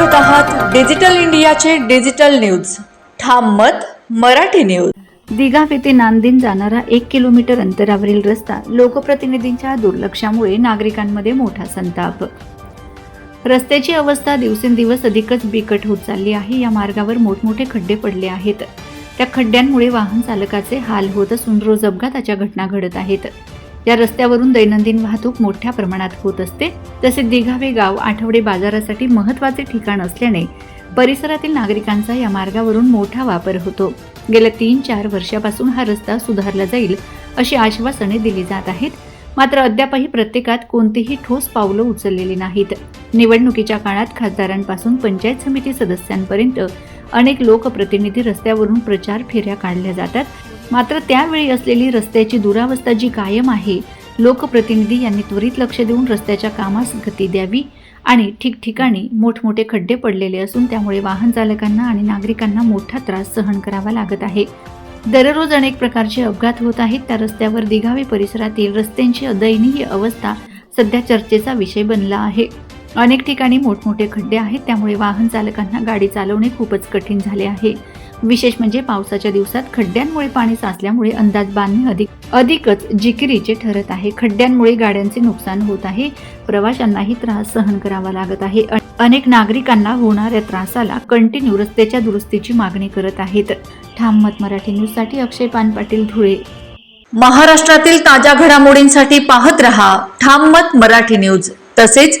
Digital इंडियाचे digital news. ठाम मत मराठी न्यूज. दिघाव येथे नांदेड जाणारा एक किलोमीटर अंतरावरील रस्ता लोकप्रतिनिधींच्या दुर्लक्षामुळे नागरिकांमध्ये मोठा संताप. रस्त्याची अवस्था दिवसेंदिवस अधिकच बिकट होत चालली आहे. या मार्गावर मोठमोठे खड्डे पडले आहेत. त्या खड्ड्यांमुळे वाहन चालकाचे हाल होत असून रोज अपघाताच्या घटना घडत आहेत. या रस्त्यावरून दैनंदिन वाहतूक मोठ्या प्रमाणात होत असते. तसे दिघावे गाव आठवडे बाजारासाठी महत्त्वाचे ठिकाण असल्याने परिसरातील नागरिकांचा या मार्गावरून मोठा वापर होतो. गेल्या तीन चार वर्षापासून हा रस्ता सुधारला जाईल अशी आश्वासने दिली जात आहेत. मात्र अद्यापही प्रत्येकात कोणतीही ठोस पावलं उचललेली नाहीत. निवडणुकीच्या काळात खासदारांपासून पंचायत समिती सदस्यांपर्यंत अनेक लोकप्रतिनिधी रस्त्यावरून प्रचार फेऱ्या काढल्या जातात. मात्र त्यावेळी असलेली रस्त्याची दुरावस्था जी कायम आहे लोकप्रतिनिधी यांनी त्वरित लक्ष देऊन रस्त्याच्या कामास गती द्यावी आणि ठिकठिकाणी मोठमोठे खड्डे पडलेले असून त्यामुळे वाहन चालकांना आणि नागरिकांना मोठा त्रास सहन करावा लागत आहे. दररोज अनेक प्रकारचे अपघात होत आहेत. त्या रस्त्यावर दिघावी परिसरातील रस्त्यांची दयनीय अवस्था सध्या चर्चेचा विषय बनला आहे. अनेक ठिकाणी मोठमोठे खड्डे आहेत त्यामुळे वाहन चालकांना गाडी चालवणे खूपच कठीण झाले आहे. विशेष म्हणजे पावसाच्या दिवसात खड्ड्यांमुळे पाणी साचल्यामुळे अंदाज बांधणे अधिक अधिकच जिकिरीचे ठरत आहे. खड्ड्यांमुळे गाड्यांचे नुकसान होत आहे प्रवाशांनाही त्रास सहन करावा लागत आहे. अनेक नागरिकांना होणाऱ्या त्रासाला कंटिन्यू रस्त्याच्या दुरुस्तीची मागणी करत आहेत. ठाम मत मराठी न्यूजसाठी अक्षय पान पाटील धुळे. महाराष्ट्रातील ताज्या घडामोडींसाठी पाहत रहा. ठाम मत मराठी न्यूज. तसेच